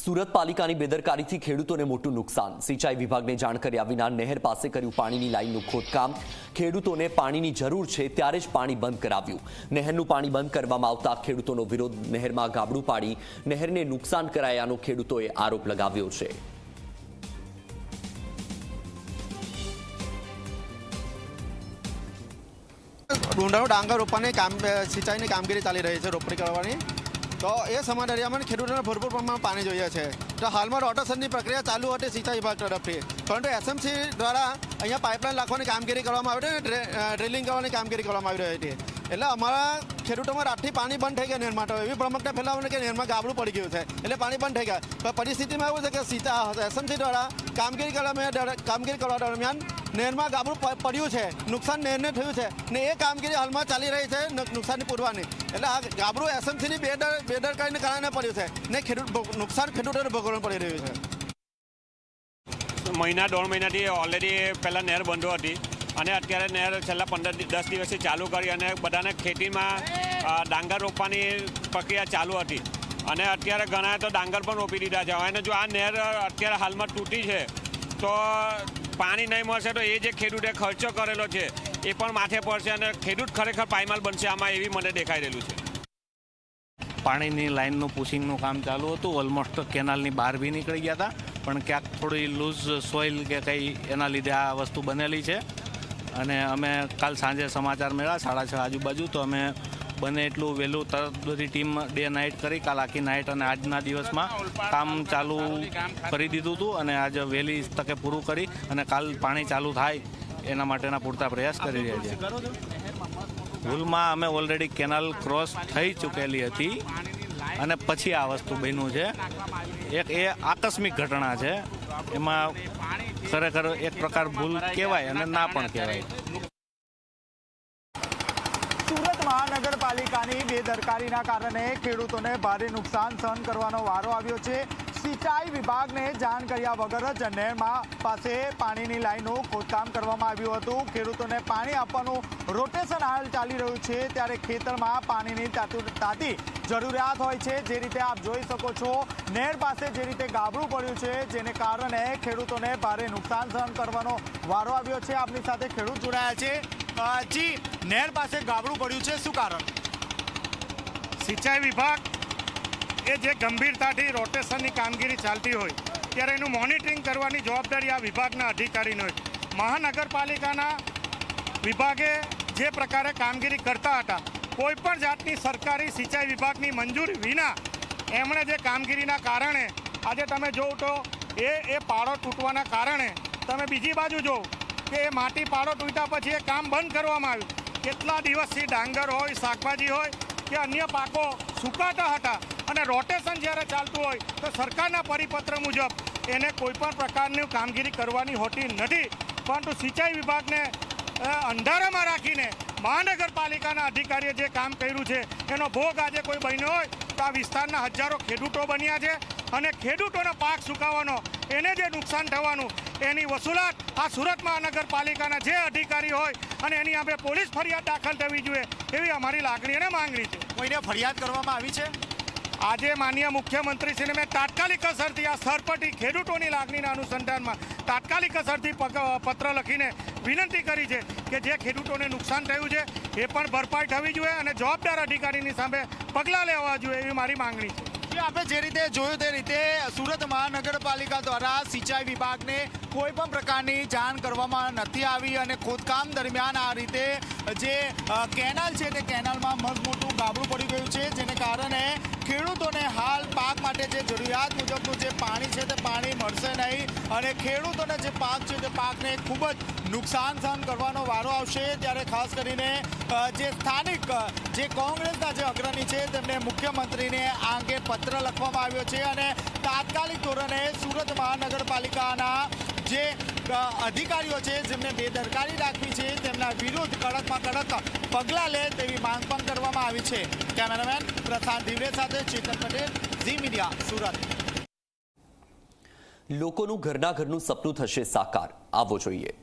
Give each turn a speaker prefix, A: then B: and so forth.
A: સુરત પાલિકાની બેદરકારીથી ખેડૂતોને મોટું નુકસાન. સિંચાઈ વિભાગને જાણ કર્યા વિના નહેર પાસે કર્યું પાણીની લાઈનનું ખોદકામ. ખેડૂતોને પાણીની જરૂર છે ત્યારે જ પાણી બંધ કરાવ્યું. નહેરનું પાણી બંધ કરવામાં આવતા ખેડૂતોનો વિરોધ નહેરમાં ગાબડું પાડી નહેરને નુકસાન કરાયાનો ખેડૂતોએ આરોપ લગાવ્યો છે.
B: ડુંડાળો ડાંગર રોપવાની કામ સિંચાઈની કામગીરી ચાલી રહી છે રોપણી કરવાની. તો એ સમા દરિયામાં ખેડૂતોને ભરપૂર પ્રમાણમાં પાણી જોઈએ છે. તો હાલમાં રોટેશનની પ્રક્રિયા ચાલુ હતી સિંચાઈ વિભાગ તરફથી. પરંતુ એસએમસી દ્વારા અહીંયા પાઇપલાઇન નાખવાની કામગીરી કરવામાં આવી હતી અને ડ્રિલિંગ કરવાની કામગીરી કરવામાં આવી રહી હતી. એટલે અમારા ખેડૂતોમાં રાતથી પાણી બંધ થઈ ગયા નેરમાં તો એવી ભ્રમકતા ફેલાવવાની કે નેરમાં ગાબડું પડી ગયું છે. એટલે પાણી બંધ થઈ ગયા. પણ પરિસ્થિતિમાં એવું છે કે સીતા એસએમસી દ્વારા કામગીરી કરવા કામગીરી કરવા દરમિયાન નેરમાં ગાબડું પડ્યું છે. નુકસાન નેરને થયું છે. ને એ કામગીરી હાલમાં ચાલી રહી છે નુકસાનની પૂરવાની. એટલે આ ગાબડું એસએમસીની બેદર, બેદરકારીને કારણે પડ્યું છે. ને ખેડૂત નુકસાન ખેડૂતોને ભોગવવું પડી રહ્યું છે.
C: મહિના, દોઢ મહિનાથી ઓલરેડી પહેલાં નહેર બંધો હતી. અને અત્યારે નહેર છેલ્લા પંદર દસ દિવસથી ચાલુ કરી અને બધાને ખેતીમાં ડાંગર રોપવાની પ્રક્રિયા ચાલુ હતી. અને અત્યારે ઘણાએ તો ડાંગર પણ રોપી દીધા છે. અને જો આ નહેર અત્યારે હાલમાં તૂટી છે તો પાણી નહીં મળશે તો એ જે ખેડૂતે ખર્ચો કરેલો છે એ પણ માથે પડશે અને ખેડૂત ખરેખર પાયમાલ બનશે. આમાં એવી મને દેખાઈ રહેલું છે.
D: પાણીની લાઇનનું પુશિંગનું કામ ચાલુ હતું. ઓલમોસ્ટ કેનાલની બહાર બી નીકળી ગયા હતા. પણ ક્યાંક થોડી લૂઝ સોઇલ કે કંઈ એના લીધે આ વસ્તુ બનેલી છે. અને અમે કાલ સાંજે સમાચાર મળ્યા સાડા છ આજુબાજુ, તો અમે બને એટલું વહેલું તરત બધી ટીમ ડે નાઇટ કરી, કાલ આખી નાઇટ અને આજના દિવસમાં કામ ચાલુ કરી દીધું હતું અને આજે વહેલી તકે પૂરું કરી અને કાલ પાણી ચાલુ થાય એના માટેના પૂરતા પ્રયાસ કરી રહ્યા છીએ. ભૂલમાં અમે ઓલરેડી કેનાલ ક્રોસ થઈ ચૂકેલી હતી અને પછી આ વસ્તુ બન્યું છે. એક એ આકસ્મિક ઘટના છે. એમાં ખરેખર એક પ્રકાર ભૂલ કહેવાય અને ના પણ કહેવાય.
E: સુરત મહાનગરપાલિકાની બેદરકારીના કારણે ખેડૂતોને ભારે નુકસાન સહન કરવાનો વારો આવ્યો છે. સિંચાઈ વિભાગને જાણ કર્યા વગર જ નહેરમાં પાસે પાણીની લાઈનનું ખોદકામ કરવામાં આવ્યું હતું. ખેડૂતોને પાણી આપવાનું રોટેશન હાલ ચાલી રહ્યું છે. ત્યારે ખેતરમાં પાણીની તાતુ- જરૂરિયાત હોય છે. જે રીતે આપ જોઈ શકો છો, નહેર પાસે જે રીતે ગાબડું પડ્યું છે, જેને કારણે ખેડૂતોને ભારે નુકસાન સહન કરવાનો વારો આવ્યો છે. આપની સાથે ખેડૂત જોડાયા છે. જી, નહેર પાસે ગાબડું પડ્યું છે. શું કારણ?
F: સિંચાઈ વિભાગ એ જે ગંભીરતાથી રોટેશનની કામગીરી ચાલતી હોય, ત્યારે એનું મોનિટરિંગ કરવાની જવાબદારી આ વિભાગના અધિકારીની હોય. મહાનગરપાલિકાના વિભાગે જે પ્રકારે કામગીરી કરતા હતા કોઈપણ જાતની સરકારી સિંચાઈ વિભાગની મંજૂરી વિના એમણે જે કામગીરીના કારણે, આજે તમે જોવ તો એ એ પાળો તૂટવાના કારણે, તમે બીજી બાજુ જોવ કે એ માટી પાડો તૂટ્યા પછી એ કામ બંધ કરવામાં આવ્યું. કેટલા દિવસથી ડાંગર હોય, શાકભાજી હોય કે અન્ય પાકો સુકાતા હતા અને રોટેશન જ્યારે ચાલતું હોય તો સરકારના પરિપત્ર મુજબ એને કોઈપણ પ્રકારની કામગીરી કરવાની હોતી નથી. પરંતુ સિંચાઈ વિભાગને અંધારામાં રાખીને મહાનગરપાલિકાના અધિકારીએ જે કામ કર્યું છે, એનો ભોગ આજે કોઈ બન્યો હોય આ વિસ્તારના હજારો ખેડૂતો બન્યા છે અને ખેડૂતોનો પાક સુકાવાનો, એને જે નુકસાન થવાનું, એની વસૂલાત આ સુરત મહાનગરપાલિકાના જે અધિકારી હોય અને એની આપણે પોલીસ ફરિયાદ દાખલ થવી જોઈએ એવી અમારી લાગણી અને માંગણી છે.
E: કોઈને ફરિયાદ કરવામાં આવી છે?
F: આજે માન્ય મુખ્યમંત્રીશ્રીને મેં તાત્કાલિક અસરથી આ સરપટી ખેડૂતોની લાગણીના અનુસંધાનમાં તાત્કાલિક અસરથી પત્ર લખીને વિનંતી કરી છે કે જે ખેડૂતોને નુકસાન થયું છે એ પણ ભરપાઈ થવી જોઈએ અને જવાબદાર અધિકારીની સામે પગલાં લેવા જોઈએ એવી મારી માંગણી છે.
E: આપણે જે રીતે જોયું તે રીતે સુરત મહાનગરપાલિકા દ્વારા સિંચાઈ વિભાગને કોઈ પણ પ્રકારની જાણ કરવામાં નથી આવી અને ખોદકામ દરમિયાન આ રીતે જે કેનાલ છે તે કેનાલમાં મગ મોટું ગાબડું પડી ગયું છે, જેને કારણે ખેડૂતોને હાલ પાક માટે જે જરૂરિયાત પાણી મળશે નહીં અને ખેડૂતોને જે પાક છે તે પાકને ખૂબ જ નુકસાન સહન કરવાનો વારો આવશે. ત્યારે ખાસ કરીને જે સ્થાનિક જે કોંગ્રેસના જે અગ્રણી છે, તેમને મુખ્યમંત્રીને આ અંગે પત્ર લખવામાં આવ્યો છે અને તાત્કાલિક ધોરણે સુરત મહાનગરપાલિકાના જે અધિકારીઓ છે, જેમને બેદરકારી રાખવી છે, તેમના વિરુદ્ધ કડકમાં કડક પગલાં લે તેવી માંગ પણ કરવામાં આવી છે. કેમેરામેન પ્રશાંત દિવરે સાથે ચેતન પટેલ, ઝી મીડિયા, સુરત.
A: લોકોનું ઘરના ઘરનું સપનું થશે સાકાર. આવવો જોઈએ.